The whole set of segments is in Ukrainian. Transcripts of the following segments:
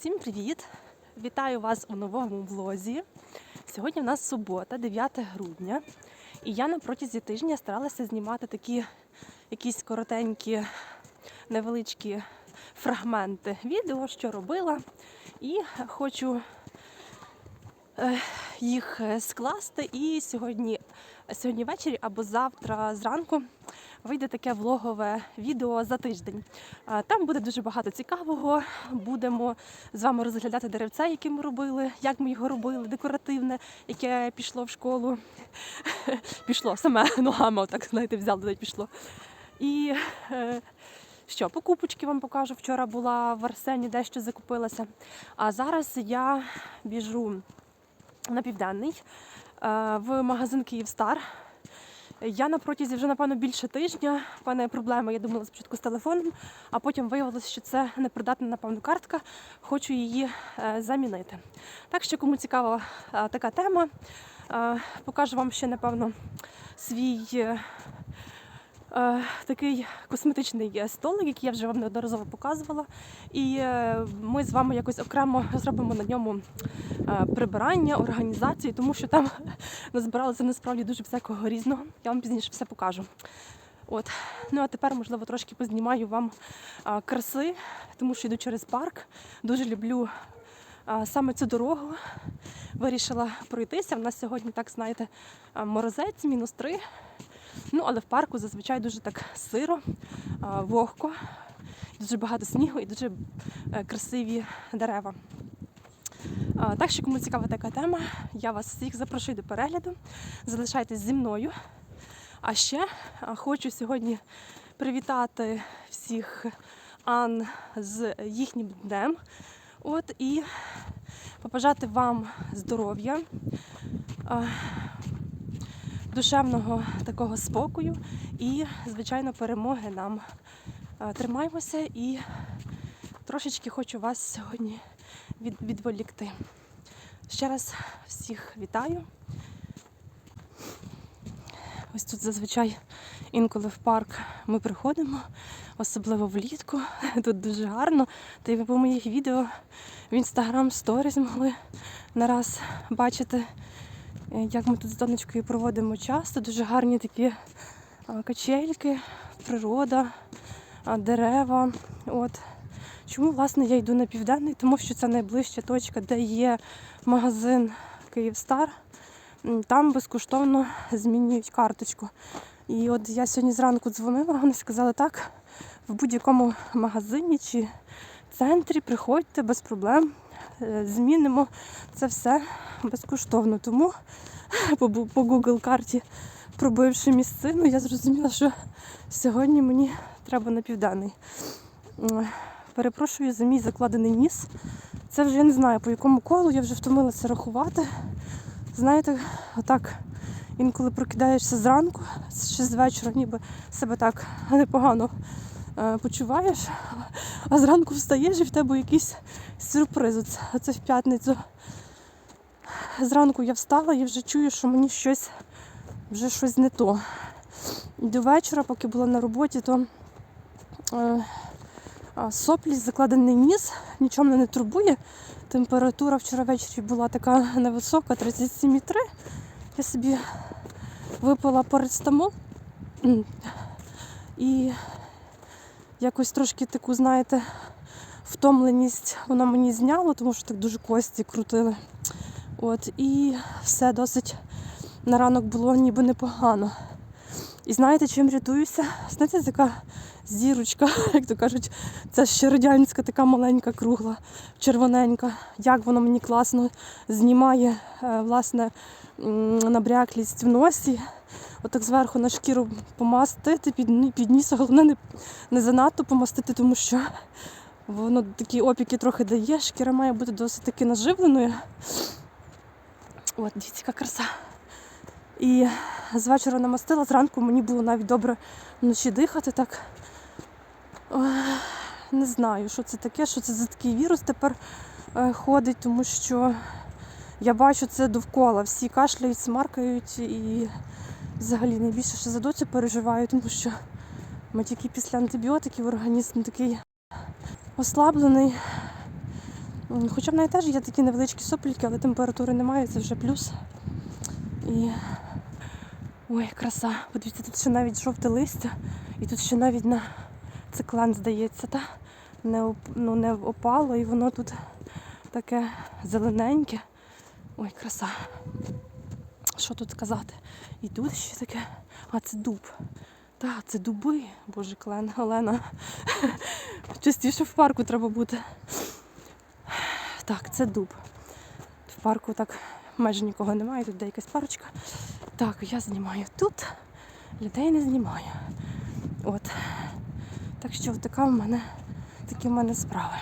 Всім привіт! Вітаю вас у новому влозі. Сьогодні в нас субота, 9 грудня, і я на протязі тижня старалася знімати такі якісь коротенькі, невеличкі фрагменти відео, що робила, і хочу е, їх е, скласти. І сьогодні, сьогодні ввечері або завтра зранку вийде таке влогове відео за тиждень. Там буде дуже багато цікавого. Будемо з вами розглядати деревце, яке ми робили, як ми його робили, декоративне, яке пішло в школу. Пішло саме ногами, отак знаєте, взяли й пішло. І е, що, покупочки вам покажу. Вчора була в Арсені, дещо закупилася. А зараз я біжу на південний е, в магазин Київстар. Я на протязі вже, напевно, більше тижня. В мене проблема, я думала спочатку з телефоном, а потім виявилося, що це непридатна, напевно, картка. Хочу її е, замінити. Так що, кому цікава е, така тема, е, покажу вам ще, напевно, свій. Е, Такий косметичний столик, який я вже вам неодноразово показувала. І е, ми з вами якось окремо зробимо на ньому е, прибирання, організацію, тому що там назбиралося насправді дуже всякого різного. Я вам пізніше все покажу. От. Ну а тепер, можливо, трошки познімаю вам краси, тому що йду через парк. Дуже люблю саме цю дорогу. Вирішила пройтися. У нас сьогодні, так знаєте, морозець, мінус три. Ну, але в парку зазвичай дуже так сиро, вогко, дуже багато снігу і дуже е, красиві дерева. Так що, кому цікава така тема, я вас всіх запрошую до перегляду. Залишайтесь зі мною. А ще хочу сьогодні привітати всіх Ан з їхнім днем. От і побажати вам здоров'я, душевного такого спокою і, звичайно, перемоги нам. А, Тримаймося і трошечки хочу вас сьогодні відволікти. Ще раз всіх вітаю. Ось тут зазвичай інколи в парк ми приходимо, особливо влітку. Тут дуже гарно. Та й ви по моїх відео в інстаграм сторіз могли нараз бачити, е, як ми тут з донечкою проводимо час. Тут дуже гарні такі качельки, природа, дерева. От. Чому, власне, я йду на південний? Тому що це найближча точка, де є магазин Київстар. Там безкоштовно змінюють карточку. І от я сьогодні зранку дзвонила, вони сказали так, в будь-якому магазині чи центрі приходьте без проблем, е, змінимо це все безкоштовно. Тому по, Google карті, пробивши місцину, я зрозуміла, що сьогодні мені треба на південний. Перепрошую за мій закладений ніс. Це вже я не знаю по якому колу, я вже втомилася рахувати. Знаєте, отак інколи прокидаєшся зранку, ще з вечора, ніби себе так непогано е, почуваєш, а зранку встаєш і в тебе якийсь сюрприз. Оце, в п'ятницю. Зранку я встала і вже чую, що мені щось вже щось не то. І до вечора, поки була на роботі, то е, соплі, закладений ніс, нічого мене не турбує. Температура вчора ввечері була така невисока, 37,3. Я собі випила парацетамол М. і якось трошки таку, знаєте, втомленість воно мені зняло, тому що так дуже кості крутили. От, і все досить на ранок було ніби непогано. І знаєте, чим рятуюся? Знаєте, така зірочка, як то кажуть, це ще радянська така маленька, кругла, червоненька. Як воно мені класно знімає е, власне набряклість в носі. Отак зверху на шкіру помастити, під, під ніс, головне не, не занадто помастити, тому що воно такі опіки трохи дає, шкіра має бути досить таки наживленою. От, дивіться, яка краса. І з вечора намастила, зранку мені було навіть добре вночі дихати так. Не знаю, що це таке, що це за такий вірус тепер е, ходить, тому що я бачу це довкола. Всі кашляють, смаркають і взагалі найбільше ще за доцю переживаю, тому що ми тільки після антибіотиків організм такий ослаблений. Хоча в неї теж є такі невеличкі сопліки, але температури немає, це вже плюс. І. Ой, краса. Подивіться, тут ще навіть жовте листя, і тут ще навіть на циклан, здається, та? Не, оп... ну, не опало, і воно тут таке зелененьке. Ой, краса. Що тут сказати? І тут ще таке. А, це дуб. Так, це дуби. Боже, Клен, Олена. Частіше в парку треба бути. Так, це дуб. В парку так майже нікого немає, тут де якась парочка. Так, я знімаю тут, людей не знімаю. От. Так що така в мене, такі в мене справи.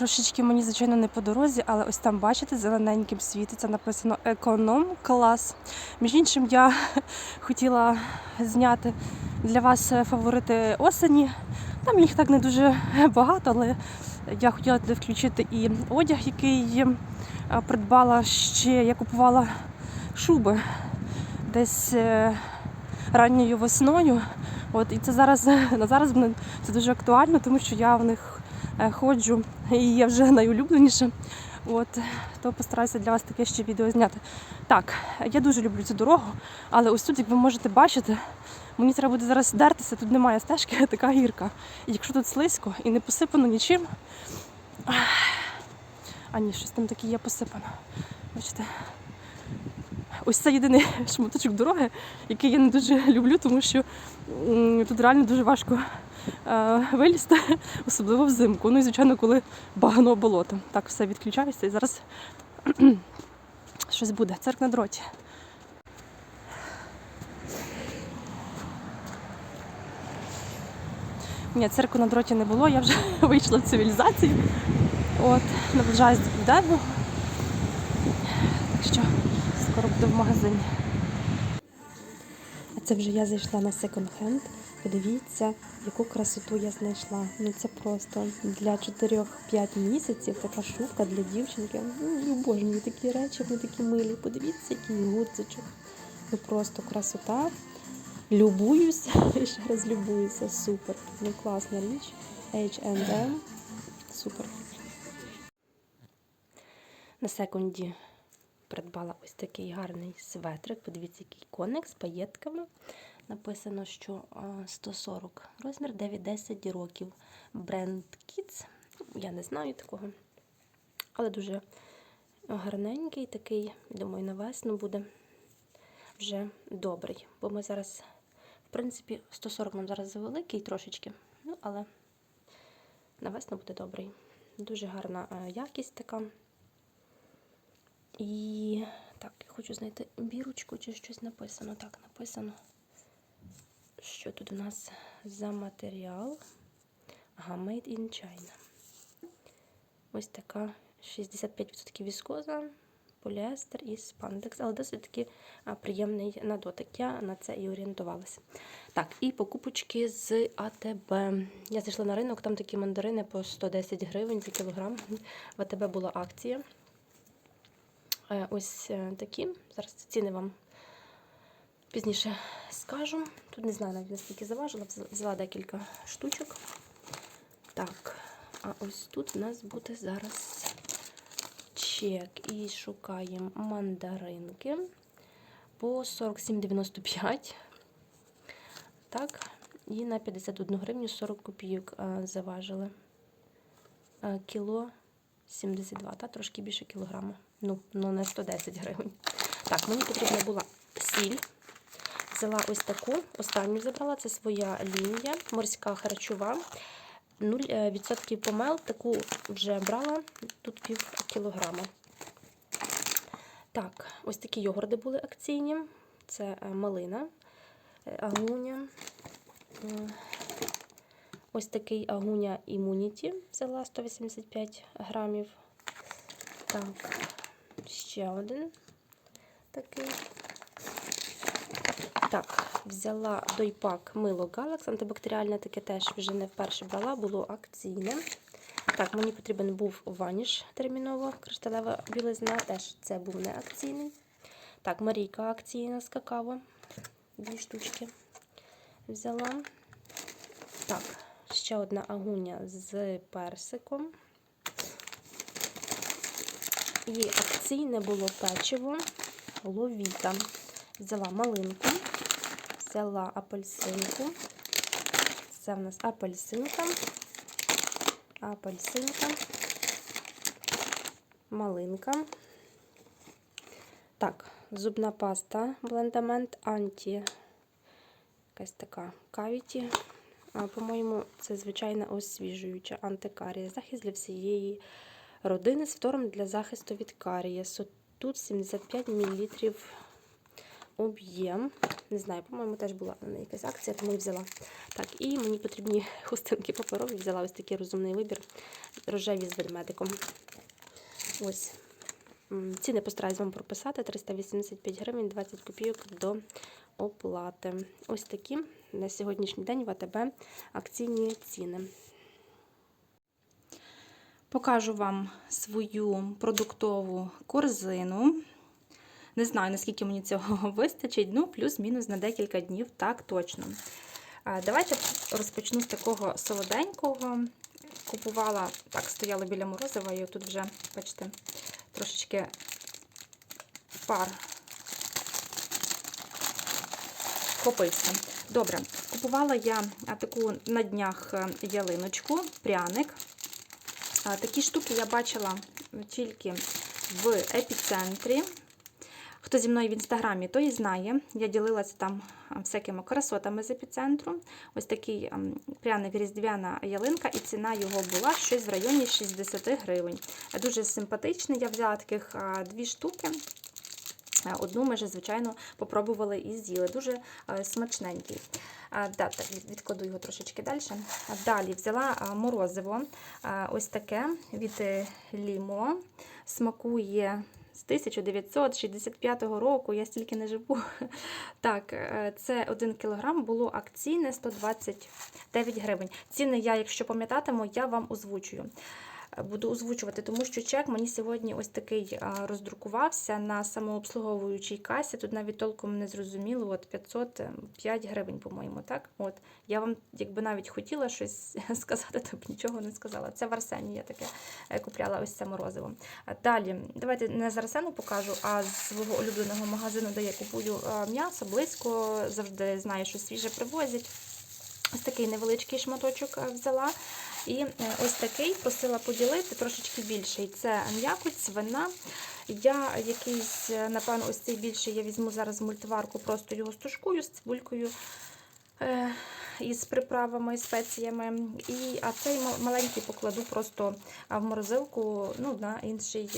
Трошечки мені, звичайно, не по дорозі, але ось там, бачите, зелененьким світиться, написано економ клас. Між іншим, я хотіла зняти для вас фаворити осені. Там їх так не дуже багато, але я хотіла туди включити і одяг, який е, придбала ще. Я купувала шуби десь е, ранньою весною. От, і це зараз зараз це дуже актуально, тому що я в них е, ходжу і є вже найулюбленіше. От, то постараюся для вас таке ще відео зняти. Так, я дуже люблю цю дорогу, але ось тут, як ви можете бачити, мені треба буде зараз дертися, тут немає стежки, така гірка. І якщо тут слизько і не посипано нічим. А ні, щось там таке є посипано. Бачите? Ось це єдиний шматочок дороги, який я не дуже люблю, тому що тут реально дуже важко е, вилізти, особливо взимку. Ну і звичайно, коли багано болото. Так, все відключаюся і зараз щось буде. Церк на дроті. Ні, церкви на дроті не було, я вже вийшла в цивілізацію. От, наближаюсь до південного. Так що скоро буду в магазині. А це вже я зайшла на секонд-хенд. Подивіться, яку красоту я знайшла. Ну це просто для 4-5 місяців така шубка для дівчинки. Ну, обожнюю такі речі, вони такі милі. Подивіться, який гудзичок. Ну просто красота. Любуюся, і ще раз любуюся. Супер. Ну класна річ. H&M. Супер. На секунді придбала ось такий гарний светрик. Подивіться, який коник з паєтками. Написано, що 140 розмір 9-10 років. Бренд Kids. Я не знаю такого. Але дуже гарненький такий, думаю, на весну буде вже добрий. Бо ми зараз, в принципі, 140 нам зараз завеликий трошечки, ну, але на весну буде добрий. Дуже гарна е, якість така. І так, я хочу знайти бірочку чи щось написано. Так, написано, що тут у нас за матеріал. Ага, Made in China. Ось така 65% віскоза, поліестер і спандекс, але досить таки приємний на дотик. Я на це і орієнтувалася. Так, і покупочки з АТБ. Я зайшла на ринок, там такі мандарини по 110 гривень за кілограм. В АТБ була акція. Е, Ось е, такі. Зараз ціни вам пізніше скажу. Тут не знаю навіть наскільки заважила, взяла- декілька штучок. Так, а ось тут у нас буде зараз чек. І шукаємо мандаринки по 47,95. Так, і на 51 гривню 40 копійок заважили. Кіло 72, та трошки більше кілограма. Ну, ну не 110 гривень. Так, мені потрібна була сіль. Взяла ось таку, останню забрала, це своя лінія, морська харчова. 0% помел, таку вже брала, тут пів кілограма. Так, ось такі йогурти були акційні. Це е, малина, е, агуня. Е, Ось такий агуня Immunity взяла 185 грамів. Так, ще один такий. Так, взяла дойпак мило Galax, антибактеріальне таке теж вже не вперше брала, було акційне. Так, мені потрібен був ваніш терміново, кришталева білизна, теж це був не акційний. Так, Марійка акційна з какао. Дві штучки взяла. Так, ще одна агуня з персиком. І акційне було печиво ловіта. Взяла малинку, взяла апельсинку. Це в нас апельсинка, апельсинка, малинка. Так, зубна паста блендамент анті. Якась така кавіті. По-моєму, це звичайна освіжуюча антикарія. Захист для всієї родини з фтором для захисту від карієсу. Тут 75 мл об'єм. Не знаю, по-моєму, теж була на якась акція, тому і взяла. Так, і мені потрібні хустинки паперові. Взяла ось такий розумний вибір. Рожеві з ведмедиком. Ось. Ціни постараюсь вам прописати. 385 гривень, 20 копійок до оплати. Ось такі на сьогоднішній день в АТБ акційні ціни. Покажу вам свою продуктову корзину. Не знаю, наскільки мені цього вистачить, ну, плюс-мінус на декілька днів, так точно. Давайте розпочну з такого солоденького. Купувала, так, стояла біля морозива, і тут вже, бачите, трошечки пар хопився. Добре, купувала я таку на днях е, ялиночку, пряник. Такі штуки я бачила тільки в епіцентрі. Хто зі мною в інстаграмі, той знає. Я ділилася там всякими красотами з епіцентру. Ось такий ам, пряник різдвяна ялинка, і ціна його була щось в районі 60 гривень. Дуже симпатичний. Я взяла таких дві штуки. Одну ми вже, звичайно, попробували і з'їли. Дуже смачненький. Да, відкладу його трошечки далі. Далі взяла морозиво. Ось таке від е, Лімо. Смакує з 1965 року. Я стільки не живу. Так, е, це 1 кілограм було акційне 129 гривень. Ціни я, якщо пам'ятатиму, я вам озвучую. Буду озвучувати, тому що чек мені сьогодні ось такий роздрукувався на самообслуговуючій касі. Тут навіть толком не зрозуміло, от 505 гривень, по-моєму, так? От. Я вам, якби навіть хотіла щось сказати, то б нічого не сказала. Це в Арсені я таке е, купляла ось це морозиво. Далі, давайте не з Арсену покажу, а з свого улюбленого магазину, де я купую м'ясо, близько, завжди знаю, що свіже привозять. Ось такий невеличкий шматочок взяла. І е, ось такий просила поділити трошечки більший. Це м'якоть, свина. Я якийсь, е, напевно, ось цей більший я візьму зараз в мультиварку, просто його стушкую з цибулькою е, із приправами, спеціями. І, а цей маленький покладу просто в морозилку ну, на інший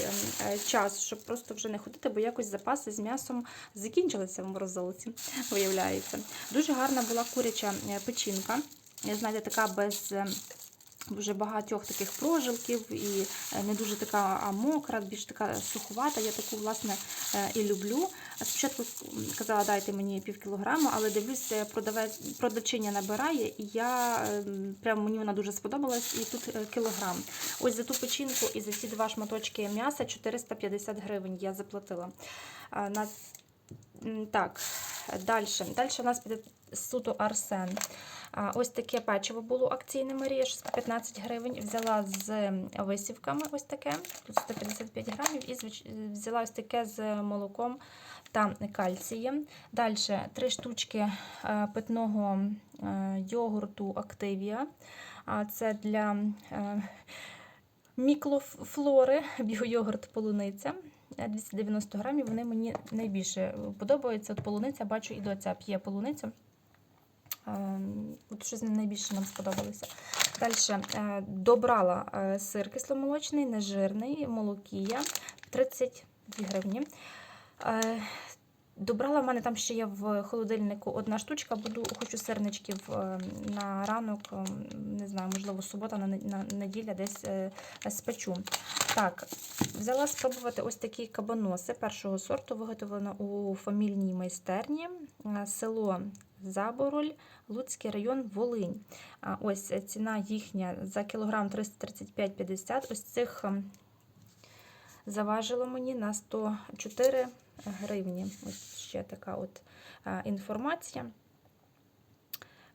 час, щоб просто вже не ходити, бо якось запаси з м'ясом закінчилися в морозилці, виявляється. Дуже гарна була куряча печінка. Я знаєте, така без дуже багатьох таких прожилків і е, не дуже така мокра, більш така суховата. Я таку, власне, е, і люблю. Спочатку казала, дайте мені пів кілограму, але дивлюсь, е, продавець, набирає, і я ем, прям мені вона дуже сподобалась, і тут е, кілограм. Ось за ту печінку і за ці два шматочки м'яса 450 гривень я заплатила. На... Так, далі. Далі у нас піде суто Арсен. Ось таке печиво було акційне Марія, що 115 гривень. Взяла з висівками ось таке, тут 155 грамів, і взяла ось таке з молоком та кальцієм. Далі три штучки е, питного е, йогурту Активія. Це для е, міклофлори, біойогурт полуниця. Е, 290 грамів. Вони мені найбільше подобаються. От полуниця, бачу, і доця п'є полуницю. Ем, От щось найбільше нам сподобалося. Далі добрала е, сир кисломолочний, нежирний, молокія 32 гривні. Добрала в мене там ще є в холодильнику одна штучка. Буду хочу сирничків е, на ранок, е, не знаю, можливо, субота на, неділя десь е, спечу. Так, взяла спробувати ось такі кабаноси першого сорту, виготовлено у фамільній майстерні, село Забороль, Луцький район, Волинь. Ось ціна їхня за кілограм 335,50. Ось цих ем, заважило мені на 104 гривні. Ось ще така от е, інформація.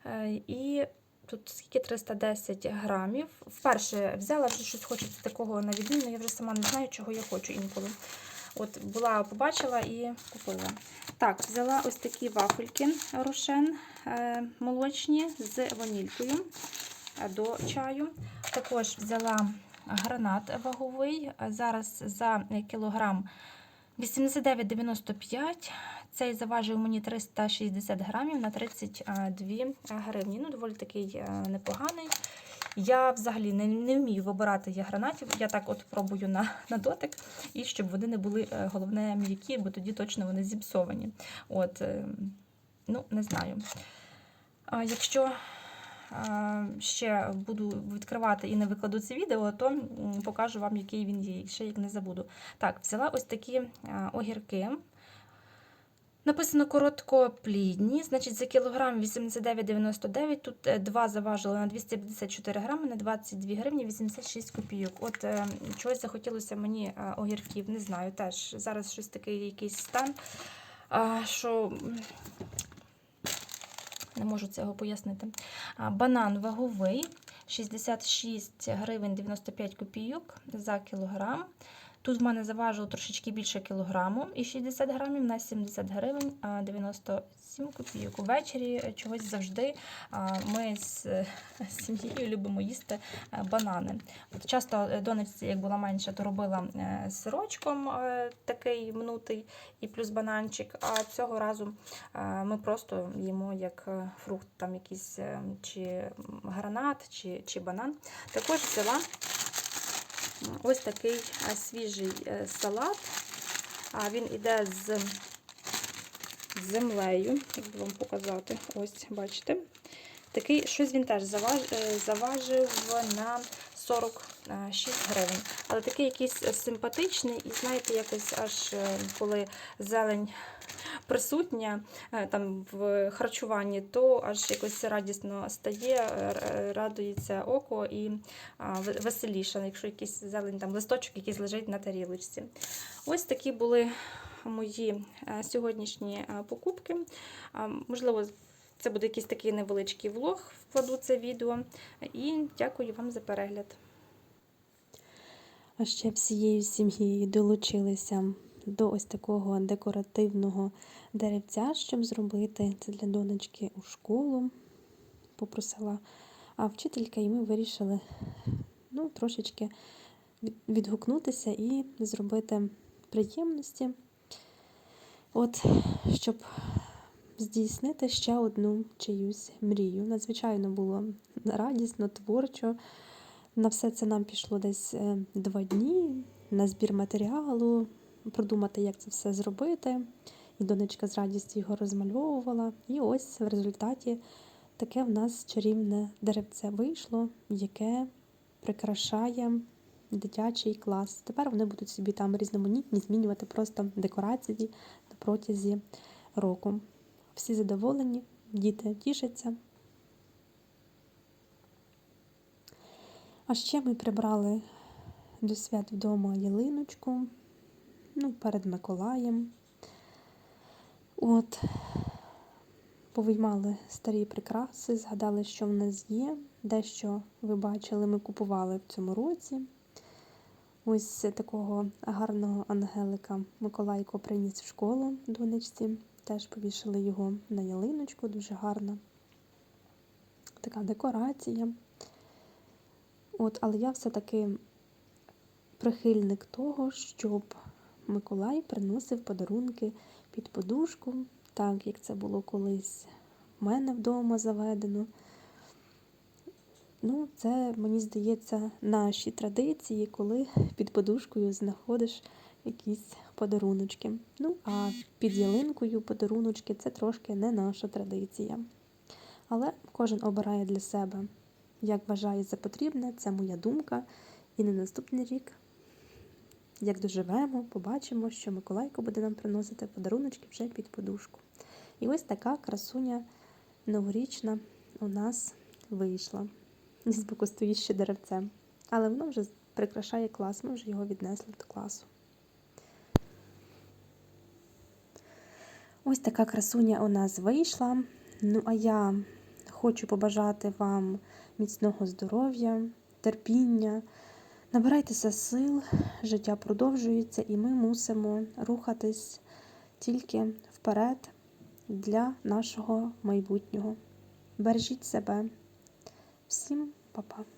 Е, І Тут скільки 310 грамів. Вперше взяла вже щось хочеться такого на відміну. Я вже сама не знаю, чого я хочу інколи. От була, побачила і купила. Так, взяла ось такі вафельки рошен е, молочні з ванількою до чаю. Також взяла гранат ваговий. Зараз за кілограм 89,95. Цей заважив мені 360 грамів на 32 гривні. Ну, доволі такий е, непоганий. Я взагалі не, не вмію вибирати я гранатів. Я так от пробую на, на дотик, і щоб вони не були е, головне м'які, бо тоді точно вони зіпсовані. От, е, ну, не знаю. А якщо ще буду відкривати і не викладу це відео, то покажу вам, який він є, ще як не забуду. Так, взяла ось такі огірки. Написано короткоплідні, значить за кілограм 89,99. Тут е, два заважили на 254 грами на 22 гривні 86 копійок. От е, чогось захотілося мені е, огірків, не знаю. Теж зараз щось такий якийсь стан, що не можу цього пояснити. Банан ваговий 66 гривень 95 копійок за кілограм. Тут в мене заважило трошечки більше кілограму і 60 грамів на 70 гривень 90 7 копійок. Увечері е, чогось завжди е, ми е, з сім'єю любимо їсти банани. От Часто донечці, як була менша, то робила сирочком такий мнутий і плюс бананчик. А цього разу ми просто їмо як фрукт, там якийсь чи гранат, чи, чи банан. Також взяла ось такий свіжий салат. Він іде з землею, як вам показати. Ось, бачите. Такий, щось він теж е, заважив на 46 гривень. Але такий якийсь симпатичний, і знаєте, якось аж е, коли зелень присутня е, там в харчуванні, то аж якось радісно стає, радується око і веселіше, якщо якийсь зелень там листочок якийсь лежить на тарілочці. Ось такі були мої е, сьогоднішні е, покупки. Можливо, це буде якийсь такий невеличкий влог, вкладу це відео. І дякую вам за перегляд. А ще всією сім'єю долучилися до ось такого декоративного деревця, щоб зробити це для донечки у школу. Попросила а вчителька, і ми вирішили ну, трошечки відгукнутися і зробити приємності. От, щоб здійснити ще одну чиюсь мрію. Надзвичайно було радісно, творчо. На все це нам пішло десь е, два дні на збір матеріалу, продумати, як це все зробити. І донечка з радістю його розмальовувала. І ось в результаті таке в нас чарівне деревце вийшло, яке прикрашає дитячий клас. Тепер вони будуть собі там різноманітні змінювати просто декорації протязі року. Всі задоволені, діти тішаться. А ще ми прибрали до свят вдома ялиночку, ну, перед Миколаєм. От, повиймали старі прикраси, згадали, що в нас є. Дещо ви бачили, ми купували в цьому році. Ось такого гарного ангелика Миколайко приніс в школу донечці. Теж повішали його на ялиночку, дуже гарна. Така декорація. От, але я все-таки прихильник того, щоб Миколай приносив подарунки під подушку, так як це було колись в мене вдома заведено. Ну, це, мені здається, наші традиції, коли під подушкою знаходиш якісь подаруночки. Ну, а під ялинкою подаруночки це трошки не наша традиція. Але кожен обирає для себе, як вважає за потрібне, це моя думка. І на наступний рік, як доживемо, побачимо, що Миколайко буде нам приносити подаруночки вже під подушку. І ось така красуня новорічна у нас вийшла і з боку стоїть ще деревце. Але воно вже прикрашає клас, ми вже його віднесли до класу. Ось така красуня у нас вийшла. Ну, а я хочу побажати вам міцного здоров'я, терпіння. Набирайтеся сил, життя продовжується, і ми мусимо рухатись тільки вперед для нашого майбутнього. Бережіть себе. Всім! папа.